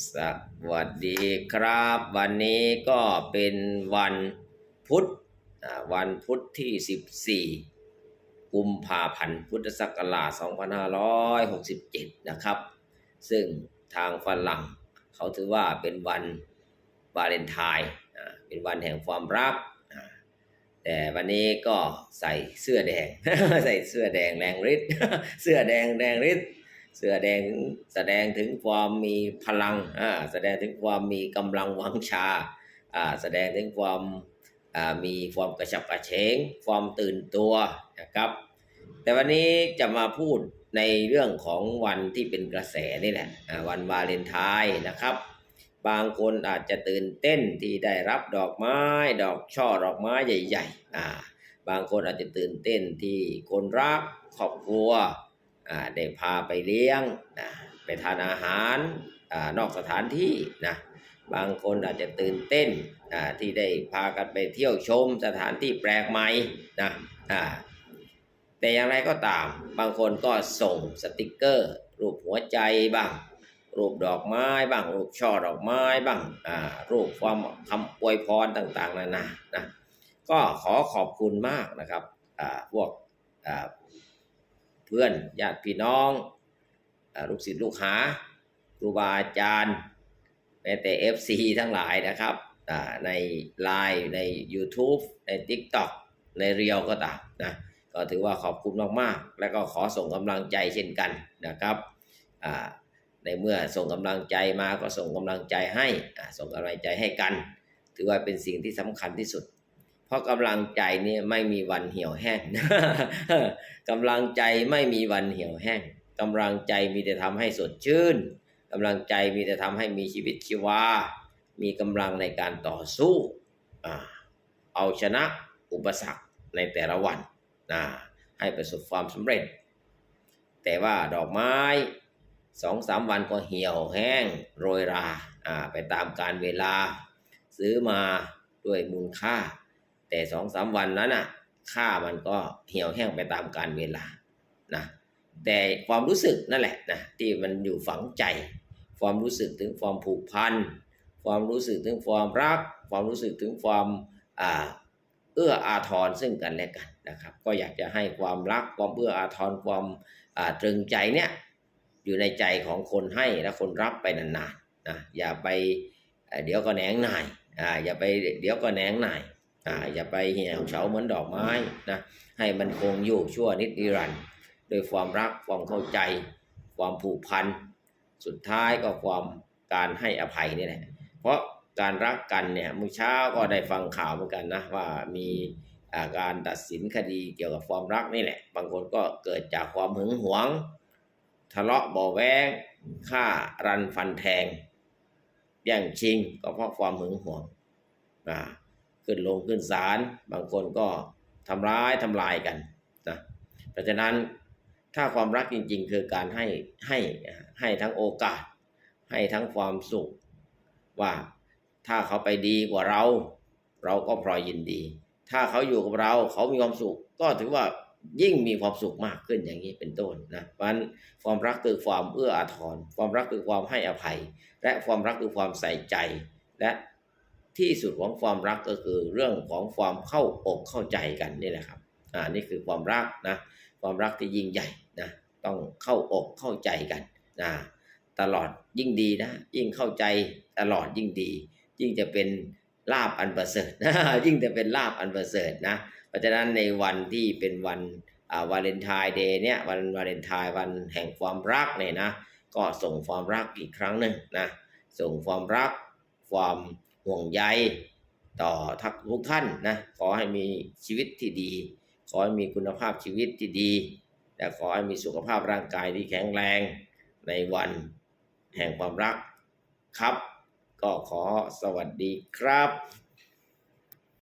สวัสดีครับ วันนี้ก็เป็นวันพุธวันพุธที่ 14 กุมภาพันธ์พุทธศักราช 2567 นะครับ ซึ่งทางฝรั่งเขาถือว่าเป็นวันวาเลนไทน์เป็นวันแห่งความรัก แต่วันนี้ก็ใส่เสื้อแดง ใส่เสื้อแดงแรงฤทธิ์เสื้อแดงแรงฤทธิ์ เสื้อแดงแสดงถึงความมีพลังอ่าแสดงถึงความมีกำลังวังชาอ่าแสดงถึงความอ่ามีความกระฉับกระเฉง ความตื่นตัวนะครับ แต่วันนี้จะมาพูดในเรื่องของวันที่เป็นกระแสนี่แหละอ่าวันวาเลนไทน์นะครับ บางคนอาจจะตื่นเต้นที่ได้รับดอกไม้ ดอกช่อดอกไม้ใหญ่ๆอ่าบางคนอาจจะตื่นเต้นที่คนรักครอบครัว ได้พาไปเลี้ยงนะไปทานอาหารอ่านอกสถานที่นะบางคนอาจจะตื่นเต้นอ่าที่ได้พากันไปเที่ยวชมสถานที่แปลกใหม่นะอ่าแต่อย่างไรก็ตาม บางคนก็ส่งสติกเกอร์ รูปหัวใจบ้าง รูปดอกไม้บ้าง รูปช่อดอกไม้บ้างอ่ารูปความคำอวยพรต่างๆนานานะก็ขอขอบคุณมากนะครับอ่าพวกอ่า พื่อนญาติพี่น้องอลูกศิษย์ลูกหาครูบาอาจารย์แม้แต่ FC ทั้งหลายนะครับใน Line ใน YouTube ใน TikTok ในเรียวก็ตามนะก็ถือว่าขอบคุณมากๆ แล้วก็ขอส่งกำลังใจเช่นกันนะครับในเมื่อส่งกำลังใจมาก็ส่งกำลังใจให้ส่งกำลังใจให้กัน ถือว่าเป็นสิ่งที่สำคัญที่สุด ราะกำลังใจนี่ไม่มีวันเหี่ยวแห้งกำลังใจไม่มีวันเหี่ยวแห้งกำลังใจมีแต่ทำให้สดชื่นกำลังใจมีแต่ทำให้มีชีวิตชีวา มีกำลังในการต่อสู้อเอาชนะอุปสรรคในแต่ละวันนะให้ประสบความสำเร็จ แต่ว่าดอกไม้สองสามวันก็เหี่ยวแห้งโรยราไปตามการเวลา ซื้อมาด้วยมูลค่า แต่สองสามวันนั้นอะค่ามันก็เหี่ยวแห้งไปตามกาลเวลานะแต่ความรู้สึกนั่นแหละนะที่มันอยู่ฝังใจ ความรู้สึกถึงความผูกพัน ความรู้สึกถึงความรัก ความรู้สึกถึงความเอื้ออาทรซึ่งกันและกันนะครับ ก็อยากจะให้ความรักความเอื้ออาทรความาตรึงใจเนี่ยอยู่ในใจของคนให้และคนรับไปนานๆนะอย่าไปเอ่อเดี๋ยวก็แหนงหน่ายอ่าอย่าไปเดี๋ยวก็แหนงหน่าย อ่าอย่าไปเหี่ยวเฉาเหมือนดอกไม้นะให้มันคงอยู่ชั่วนิดนิรันดร์ด้วยความรักความเข้าใจ ความผูกพัน สุดท้ายก็ความการให้อภัยนี่แหละเพราะการรักกันเนี่ยเมื่อเช้าก็ได้ฟังข่าวเหมือนกันนะว่ามีอาการตัดสินคดีเกี่ยวกับความรักนี่แหละ บางคนก็เกิดจากความหึงหวง ทะเลาะบาะแวงฆ่ารันฟันแทงแย่งชิงก็เพราะความหึงหวงอ่า ขึ้นลงขึ้นศาลบางคนก็ทำร้ายทำลายกันนะเพราะฉะนั้นถ้าความรักจริง ๆ คือการให้ให้ให้ทั้งโอกาส ให้ทั้งความสุข ว่าถ้าเขาไปดีกว่าเรา เราก็พลอยยินดี ถ้าเขาอยู่กับเราเขามีความสุข ก็ถือว่ายิ่งมีความสุขมากขึ้นอย่างนี้เป็นต้นนะเพราะฉะนั้นความรักคือความเอื้ออาทรความรักคือความให้อภัย และความรักคือความใส่ใจและ ที่สุดของความรักก็คือเรื่องของความเข้าอกเข้าใจกันนี่แหละครับอ่านี่คือความรักนะความรักที่ยิ่งใหญ่นะต้องเข้าอกเข้าใจกันนะตลอดยิ่งดีนะ ยิ่งเข้าใจตลอดยิ่งดี ยิ่งจะเป็นลาบอันประเสริฐยิ่งจะเป็นลาบอันประเสริฐนะเพราะฉะนั้นในวันที่เป็นวันวาเลนไทน์เดย์เนี่ยวันวาเลนไทน์วันแห่งความรักเนี่ยนะก็ส่งความรักอีกครั้งหนึ่งนะส่งความรักความ ห่วงใยต่อทักทุกท่านนะขอให้มีชีวิตที่ดี ขอให้มีคุณภาพชีวิตที่ดี และขอให้มีสุขภาพร่างกายที่แข็งแรงในวันแห่งความรักครับ ก็ขอสวัสดีครับ